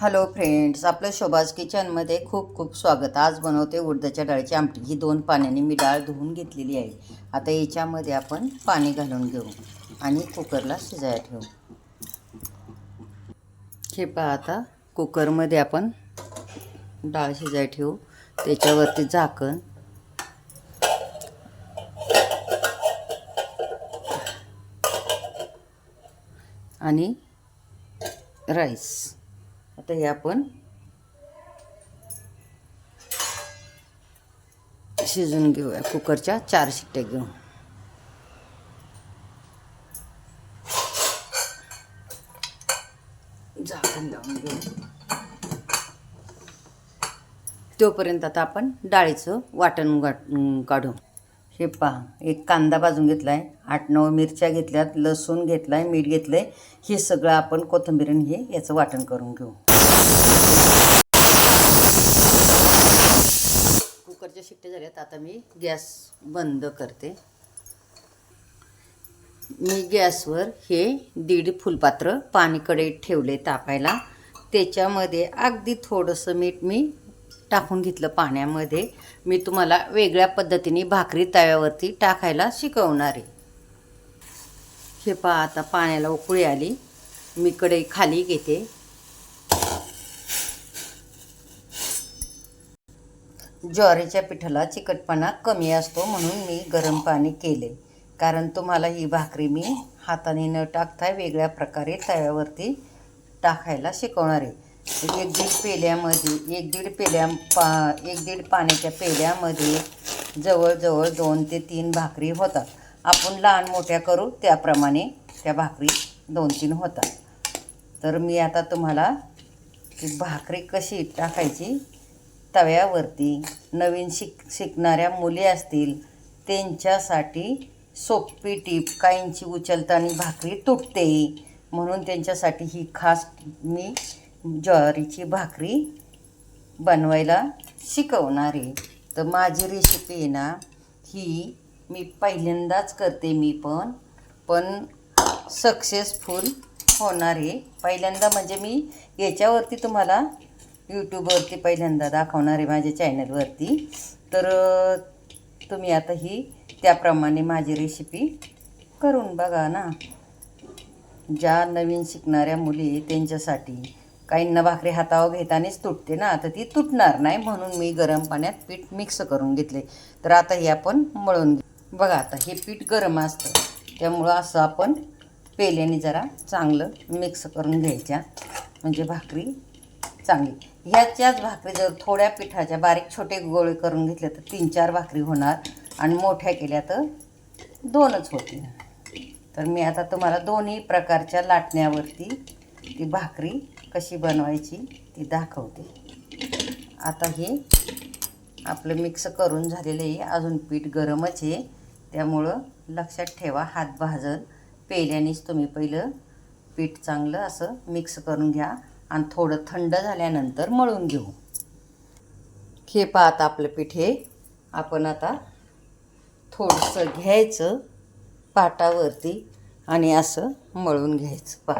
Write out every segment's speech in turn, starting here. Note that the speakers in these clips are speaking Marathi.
हॅलो फ्रेंड्स आपलं शोभाज किचनमध्ये खूप खूप स्वागत. आज बनवते उडदाच्या डाळीची आमटी. ही दोन पाण्याने मी डाळ धुवून घेतलेली आहे. आता याच्यामध्ये आपण पाणी घालून घेऊ आणि कुकरला शिजायला ठेवू. हे पहा आता कुकरमध्ये आपण डाळ शिजायला ठेवू. त्याच्यावरती झाकण. आणि राईस. आता हे आपण शिजून घेऊया. कुकरच्या चार शिट्ट्या घेऊन. झाकण लावून घेऊ तोपर्यंत आता आपण डाळीचं वाटण गाठ- काढू. हे पहा एक कांदा भाजून घेतला आहे आठ नऊ मिरच्या घेतल्यात लसूण घेतला आहे मीठ घेतलं आहे हे सगळं आपण कोथंबीरीन हे याचं वाटण करून घेऊ. कुकरच्या शिट्ट्या झाल्यात. आता मी गॅस बंद करते. मी गॅसवर हे दीड फुलपात्र पाणी कढईत ठेवले तापायला. त्याच्यामध्ये अगदी थोडंसं मीठ मी टाकून घेतलं पाण्यामध्ये. मी तुम्हाला वेगळ्या पद्धतीने भाकरी तव्यावरती टाकायला शिकवणार आहे. हे पहा आता पाण्याला उकळी आली. मी कढई खाली घेते. ज्वारीच्या पिठाला चिकटपणा कमी असतो म्हणून मी गरम पाणी केले. कारण तुम्हाला ही भाकरी मी हाताने न टाकता वेगळ्या प्रकारे तव्यावरती टाकायला शिकवणार आहे. एक दीड पेल्यामध्ये एक दीड पेल्या पा एक दीड पाण्याच्या पेल्यामध्ये जवळजवळ दोन ते तीन भाकरी होतात. आपण लहान मोठ्या करू त्याप्रमाणे त्या भाकरी दोन तीन होतात. तर मी आता तुम्हाला ती भाकरी कशी टाकायची तव्यावरती नवीन शिक शिकणाऱ्या मुली असतील त्यांच्यासाठी सोपी टीप काहींची उचलताना भाकरी तुटते म्हणून त्यांच्यासाठी ही खास मी ज्वारीची भाकरी बनवायला शिकवणार. आहे तर माझी रेसिपी आहे ना ही मी पहिल्यांदाच करते मी पण. पण सक्सेसफुल होणार आहे. पहिल्यांदा म्हणजे मी याच्यावरती तुम्हाला यूट्यूबवरती पहिल्यांदा दाखवणार आहे माझ्या चॅनलवरती तर तुम्ही आता ही त्याप्रमाणे माझी रेसिपी करून बघा ना. ज्या नवीन शिकणाऱ्या मुली आहे त्यांच्यासाठी. काहींना भाकरी हातावर घेतानीच तुटते ना तर ती तुटणार नाही म्हणून मी गरम पाण्यात पीठ मिक्स करून घेतले. तर आता हे आपण मळून घेऊ. बघा आता हे पीठ गरम असतं. त्यामुळं असं आपण पेल्याने जरा चांगलं मिक्स करून घ्यायच्या. म्हणजे भाकरी चांगली. ह्याच्याच भाकरी जर थोड्या पिठाच्या बारीक छोटे गोळे करून घेतले तर तीन चार भाकरी होणार. आणि मोठ्या केल्या तर दोनच होतील. तर मी आता तुम्हाला दोन्ही प्रकारच्या लाटण्यावरती ती भाकरी कशी बनवायची ती दाखवते. आता हे आपलं मिक्स करून झालेलं आहे. अजून पीठ गरमच आहे. त्यामुळं लक्षात ठेवा हात भाजल पेल्यानेच तुम्ही पहिलं पीठ चांगलं असं मिक्स करून घ्या आणि थोडं थंड झाल्यानंतर मळून घेऊ. हे पाहता आपलं पीठ हे. आपण आता थोडंसं घ्यायचं पाटावरती आणि असं मळून घ्यायचं पा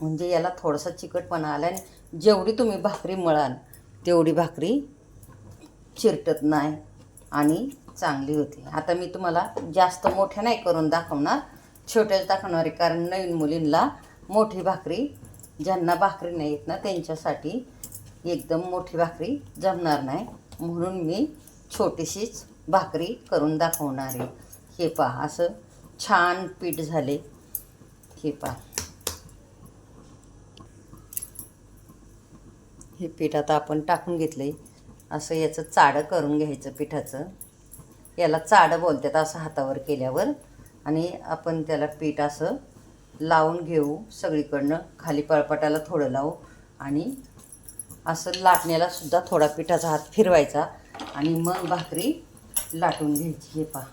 म्हणजे याला थोडासा चिकटपणा आला आणि जेवढी तुम्ही भाकरी मळाल तेवढी भाकरी चिरटत नाही आणि चांगली होती. आता मी तुम्हाला जास्त मोठ्या नाही करून दाखवणार छोट्याच दाखवणार आहे कारण नवीन मुलींना मोठी भाकरी ज्यांना भाकरी नाही येत ना त्यांच्यासाठी एकदम मोठी भाकरी जमणार नाही. म्हणून मी छोटीशीच भाकरी करून दाखवणार आहे. हे पहा असं छान पीठ झाले. हे पहा. हे पीठ आता आपण टाकून घेतलं आहे असं याचं चाडं करून घ्यायचं पिठाचं. याला चाडं बोलतात असं हातावर केल्यावर. आणि आपण त्याला पीठ असं लावून घेऊ. सगळीकडनं खाली पळपाटाला थोडं लावू. आणि असं लाटण्याला सुद्धा थोडा पिठाचा हात फिरवायचा. आणि मग भाकरी लाटून घ्यायची. हे पहा.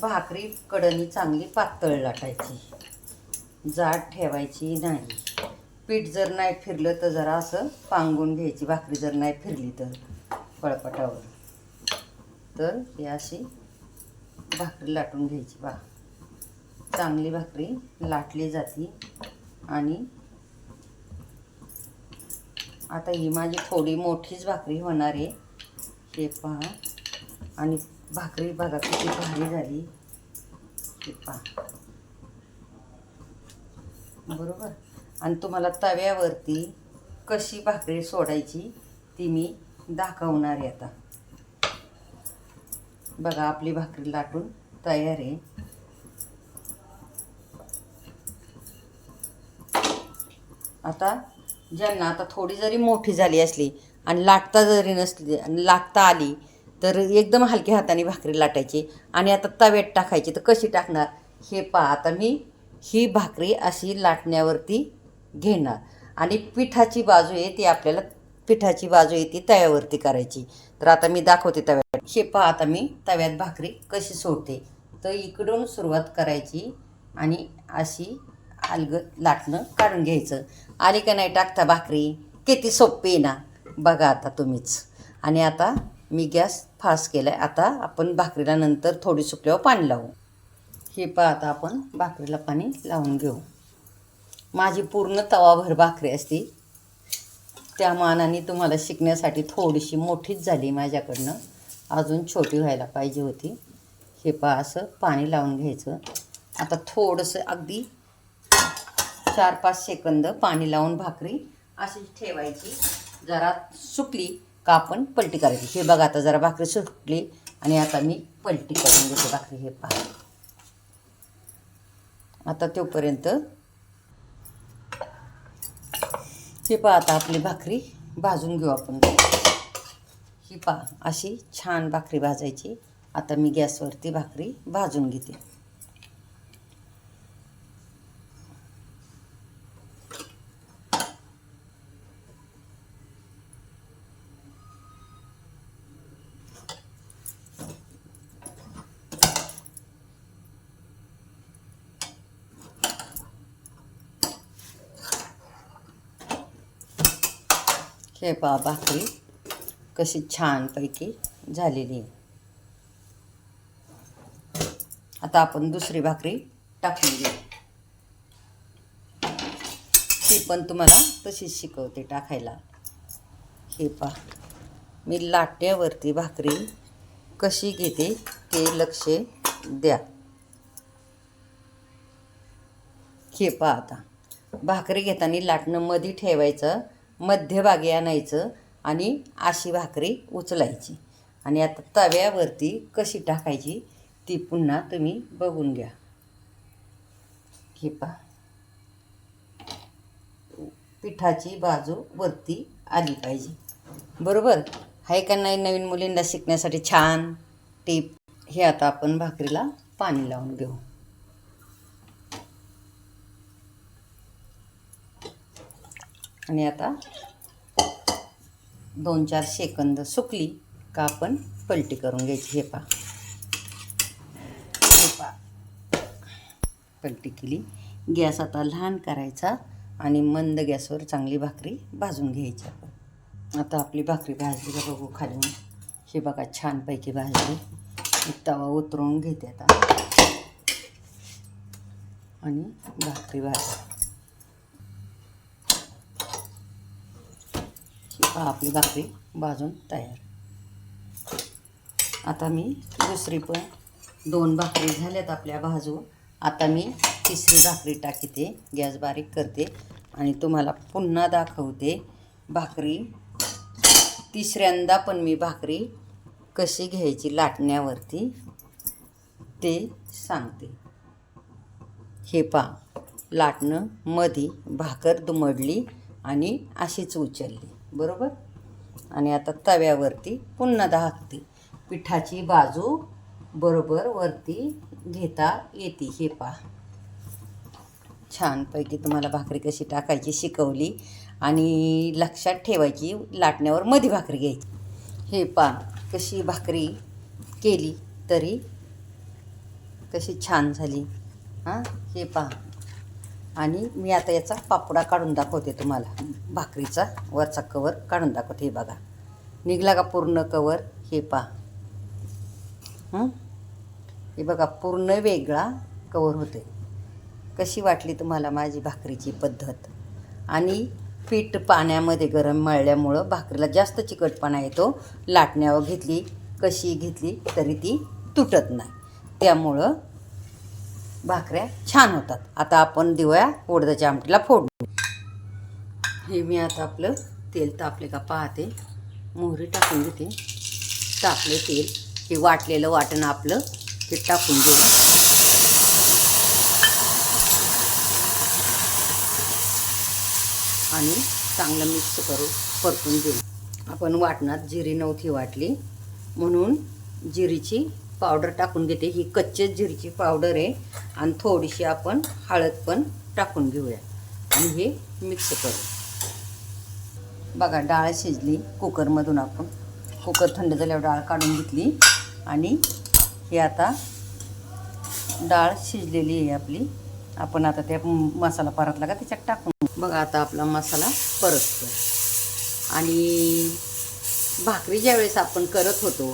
भाकरी कडणी चांगली पातळ लाटायची. जाड ठेवायची नाही. पीठ जर नाही फिरलं तर जरा असं पांगून घ्यायची भाकरी जर नाही फिरली तर पळपटावर तर ही अशी भाकरी लाटून घ्यायची बा. चांगली भाकरी लाटली जाते आणि आता ही माझी थोडी मोठीच भाकरी होणार आहे. हे पहा. आणि भाकरी बघा किती भारी झाली. हे पहा. बरोबर? आणि तुम्हाला तव्यावरती कशी भाकरी सोडायची ती मी दाखवणार आहे आता. बघा आपली भाकरी लाटून तयार आहे. आता ज्यांना आता थोडी जरी मोठी झाली असली आणि लाटता जरी नसली आणि लाटता आली तर एकदम हलक्या हाताने भाकरी लाटायची आणि आता तव्यात टाकायची. तर कशी टाकणार? हे पहा आता मी ही भाकरी अशी लाटण्यावरती घेणार. आणि पिठाची बाजू आहे ती आपल्याला पिठाची बाजू आहे ती तव्यावरती करायची. तर आता मी दाखवते तव्यावर हे पहा आता मी तव्यात भाकरी कशी सोडते. तर इकडून सुरुवात करायची आणि अशी अलगद लाटणं काढून घ्यायचं. आली का नाही टाकता भाकरी? किती सोपी आहे ना. बघा आता तुम्हीच. आणि आता मी गॅस फास्ट केला आहे आता आपण भाकरीला नंतर थोडी सुकल्यावर पाणी लावू. हे पहा आता आपण भाकरीला पाणी लावून घेऊ. माझी पूर्ण तवाभर भाकरी असती. त्या मानाने तुम्हाला शिकण्यासाठी थोडीशी मोठीच झाली माझ्याकडनं. अजून छोटी व्हायला पाहिजे होती. हे पहा असं पाणी लावून घ्यायचं. आता थोडंसं अगदी चार पाच सेकंद पाणी लावून भाकरी अशी ठेवायची. जरा सुकली का आपण पलटी करायची. हे बघा आता जरा भाकरी सुकली आणि आता मी पलटी करून घेते भाकरी. हे पहा. आता तोपर्यंत हे पहा आता आपली भाकरी भाजून घेऊ आपण. ही पहा अशी छान भाकरी भाजायची. आता मी गॅसवरती भाकरी भाजून घेते. हे पहा भाकरी कशी छानपैकी झालेली आहे. आता आपण दुसरी भाकरी टाकून घेऊ. ती पण तुम्हाला तशीच शिकवते टाकायला. हे पहा मी लाट्यावरती भाकरी कशी घेते ते लक्ष द्या. हे पहा आता भाकरी घेताना लाटणं मधी ठेवायचं मध्यभागी आणायचं आणि अशी भाकरी उचलायची. आणि आता तव्यावरती कशी टाकायची ती पुन्हा तुम्ही बघून घ्या. हे पहा. पिठाची बाजू वरती आली पाहिजे. बरोबर? आहे का नाही नवीन मुलींना शिकण्यासाठी छान टीप? हे आता आपण भाकरीला पाणी लावून घेऊ. आणि आता दोन चार सेकंद सुकली का आपण पलटी करून घ्यायची. हे पा हे पा पलटी केली. गॅस आता लहान करायचा आणि मंद गॅसवर चांगली भाकरी भाजून घ्यायची आपण. आता आपली भाकरी भाजली का बघू खालून हे बघा छानपैकी भाजली. तवा उतरवून घेते आता. आणि भाकरी भाजली. पहा आपली भाकरी भाजून तयार. आता मी दुसरी पण दोन भाकरी झाल्यात आपल्या भाजून. आता मी तिसरी भाकरी टाकीते गॅस बारीक करते आणि तुम्हाला पुन्हा दाखवते भाकरी. तिसऱ्यांदा पण मी भाकरी कशी घ्यायची लाटण्यावरती ते सांगते. हे पा लाटणं मधी भाकर दुमडली आणि अशीच उचलली. बरोबर? आणि आता तव्यावरती पुन्हा दाखते पिठाची बाजू बरोबर वरती घेता येते. हे पहा. छानपैकी तुम्हाला भाकरी कशी टाकायची शिकवली आणि लक्षात ठेवायची लाटण्यावर मधी भाकरी घ्यायची. हे पा कशी भाकरी केली तरी कशी छान झाली. हां हे पहा. आणि मी आता याचा पापडा काढून दाखवते तुम्हाला. भाकरीचा वरचा कवर काढून दाखवते हे बघा. निघला का पूर्ण कवर? हे पहा. हे? बघा पूर्ण वेगळा कवर होते कशी वाटली तुम्हाला माझी भाकरीची पद्धत? आणि पीठ पाण्यामध्ये गरम मळल्यामुळं भाकरीला जास्त चिकटपणा येतो. लाटण्यावर घेतली कशी घेतली तरी ती तुटत नाही. त्यामुळं भाकऱ्या छान होतात. आता आपण देऊया उडदाच्या आमटीला फोडणी. हे मी आता आपलं तेल तापले का पाहते. मोहरी टाकून घेते. तापले तेल. हे वाटलेलं वाटणं आपलं ते टाकून घेऊ आणि चांगलं मिक्स करू परतून घेऊ. आपण वाटणात जिरी नव्हती वाटली. म्हणून जिरीची पावडर टाकून घेते. ही कच्चेच जिरीची पावडर आहे. आणि थोडीशी आपण हळद पण टाकून घेऊया. आणि हे मिक्स करू. बघा डाळ शिजली कुकरमधून आपण. कुकर थंड झाल्यावर डाळ काढून घेतली. आणि हे आता डाळ शिजलेली आहे आपली. आपण आता त्या मसाला परतला का त्याच्यात टाकून बघा आता आपला मसाला परततो आणि भाकरी ज्यावेळेस आपण करत होतो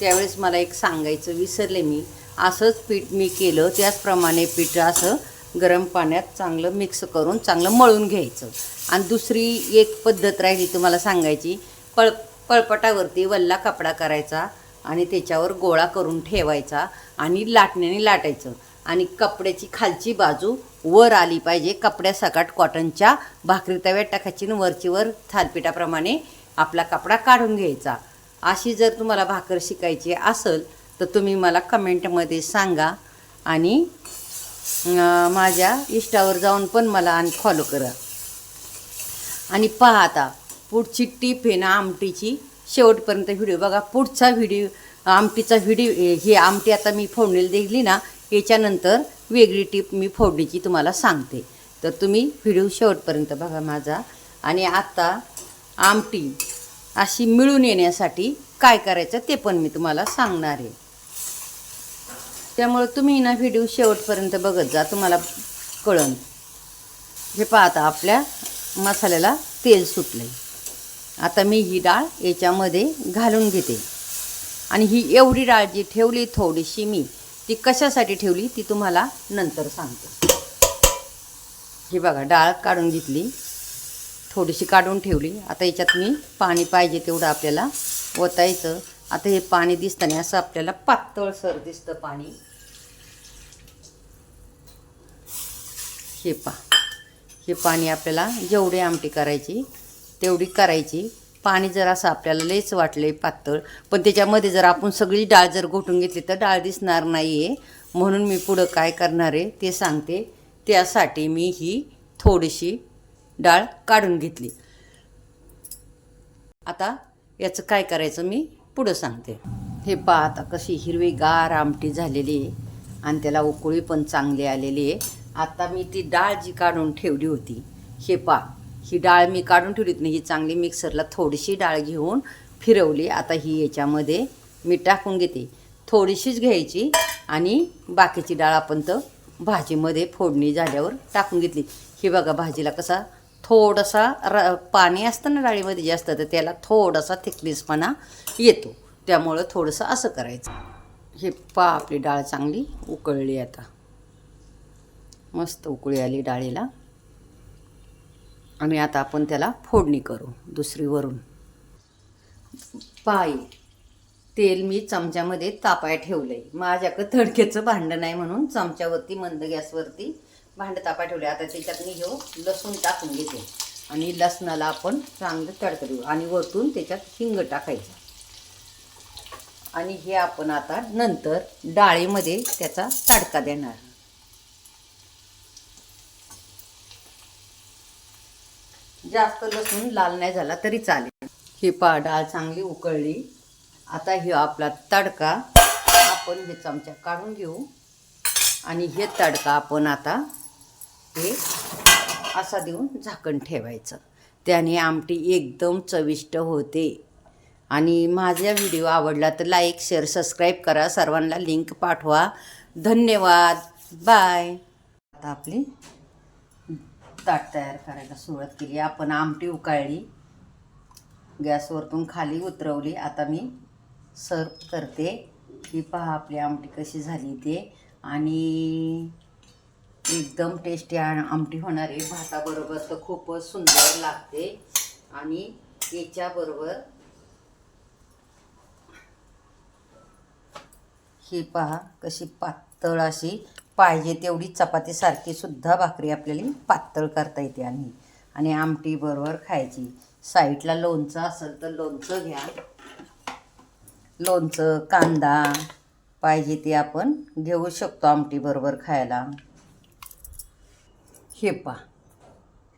त्यावेळेस मला एक सांगायचं विसरले मी. असंच पीठ मी केलं त्याचप्रमाणे पीठ असं गरम पाण्यात चांगलं मिक्स करून चांगलं मळून घ्यायचं. आणि दुसरी एक पद्धत राहिली तुम्हाला सांगायची पळ पळपटावरती वल्ला कपडा करायचा आणि त्याच्यावर गोळा करून ठेवायचा आणि लाटण्याने लाटायचं. आणि कपड्याची खालची बाजू वर आली पाहिजे कपड्यासकट कॉटनच्या भाकरी तव्यात टाकायची आणि वरची वर थालपिठाप्रमाणे आपला कपडा काढून घ्यायचा. अशी जर तुम्हाला भाकर शिकायची असेल तर तुम्ही मला कमेंटमध्ये सांगा आणि माझ्या इष्टावर जाऊन पण मला आणि फॉलो करा. आणि पहा आता पुढची टीप आहे ना आमटीची. शेवटपर्यंत व्हिडिओ बघा. पुढचा व्हिडिओ आमटीचा व्हिडिओ ही आमटी आता मी फोडणीला दिली ना याच्यानंतर वेगळी टीप मी फोडणीची तुम्हाला सांगते. तर तुम्ही व्हिडिओ शेवटपर्यंत बघा माझा. आणि आत्ता आमटी. अशी मिळून येण्यासाठी काय करायचं ते पण मी तुम्हाला सांगणार आहे. त्यामुळे तुम्ही ना व्हिडिओ शेवटपर्यंत बघत जा तुम्हाला कळन. हे पाहता आपल्या मसाल्याला तेल सुटले आता मी ही डाळ याच्यामध्ये घालून घेते. आणि ही एवढी डाळ जी ठेवली थोडीशी मी ती कशासाठी ठेवली ती तुम्हाला नंतर सांगते. ही बघा डाळ काढून घेतली. थोडीशी काढून ठेवली. आता याच्यात मी पाणी पाहिजे तेवढं आपल्याला ओतायचं. आता हे पाणी दिसतं असं आपल्याला पातळसर दिसतं पाणी. हे पा हे पाणी आपल्याला जेवढी आमटी करायची तेवढी करायची. पाणी जर असं आपल्याला लयच वाटले पातळ पण त्याच्यामध्ये जर आपण सगळी डाळ जर घोटून घेतली तर डाळ दिसणार नाही आहे म्हणून मी पुढं काय करणार आहे ते सांगते. त्यासाठी मी ही थोडीशी डाळ काढून घेतली. आता याचं काय करायचं मी पुढं सांगते. हे पहा आता कशी हिरवीगार आमटी झालेली आहे आणि त्याला उकळी पण चांगली आलेली आहे. आता मी ती डाळ जी काढून ठेवली होती हे पा ही डाळ मी काढून ठेवली होती ही चांगली मिक्सरला थोडीशी डाळ घेऊन फिरवली. आता ही याच्यामध्ये मी टाकून घेते. थोडीशीच घ्यायची आणि बाकीची डाळ आपण तर भाजीमध्ये फोडणी झाल्यावर टाकून घेतली. ही बघा भाजीला कसा थोडासा र पाणी असतं ना डाळीमध्ये जास्त तर त्याला थोडासा थिकनेसपणा येतो. त्यामुळं थोडंसं असं करायचं. हे पा आपली डाळ चांगली उकळली आता. मस्त उकळी आली डाळीला. आणि आता आपण त्याला फोडणी करू दुसरीवरून पाय तेल मी चमच्यामध्ये तापाय ठेवलं आहे माझ्याकडं तडक्याचं भांडं नाही म्हणून चमच्यावरती मंद गॅसवरती भांडं तापा ठेवले आता त्याच्यात मी घेऊ हो, लसूण टाकून घेते. आणि लसणाला आपण चांगलं तडका देऊ आणि वरतून त्याच्यात हिंग टाकायचं. आणि हे आपण आता नंतर डाळीमध्ये त्याचा तडका देणार. जास्त लसूण लाल नाही झाला तरी चालेल. ही पा डाळ चांगली उकळली. आता हे आपला तडका आपण हे चमचा काढून घेऊ. आणि हे तडका आपण आता हे असा देऊन झाकण ठेवायचं. त्याने आमटी एकदम चविष्ट होते. आणि माझा व्हिडिओ आवडला तर लाईक शेअर सबस्क्राईब करा. सर्वांना लिंक पाठवा. धन्यवाद. बाय आता आपली ताट तयार करायला सुरुवात केली. आपण आमटी उकाळली. गॅसवरतून खाली उतरवली. आता मी सर्व करते. ही पहा आपली आमटी कशी झाली ते. आणि एकदम टेस्टी आमटी होणार आहे भाताबरोबर तर खूपच सुंदर लागते. आणि याच्याबरोबर ही पहा कशी पातळ अशी पाहिजे तेवढी चपातीसारखी सुद्धा भाकरी आपल्याला पातळ करता येते आणि. आणि आमटी बरोबर खायची. साईडला लोणचं असेल तर लोणचं घ्या. लोणचं कांदा पाहिजे ते आपण घेऊ शकतो आमटी बरोबर खायला. हे पा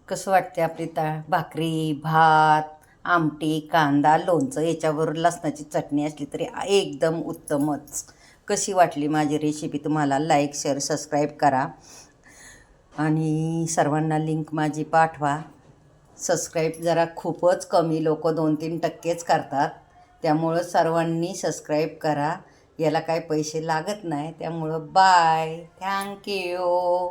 कसं वाटते आपली ताळ भाकरी भात आमटी कांदा लोणचं याच्यावर लसणाची चटणी असली तरी एकदम उत्तमच. कशी वाटली माझी रेसिपी तुम्हाला लाईक शेअर सबस्क्राईब करा. आणि सर्वांना लिंक माझी पाठवा. सबस्क्राईब जरा खूपच कमी लोक दोन तीन टक्केच करतात. त्यामुळं सर्वांनी सबस्क्राईब करा. याला काय पैसे लागत नाही त्यामुळं बाय थँक्यू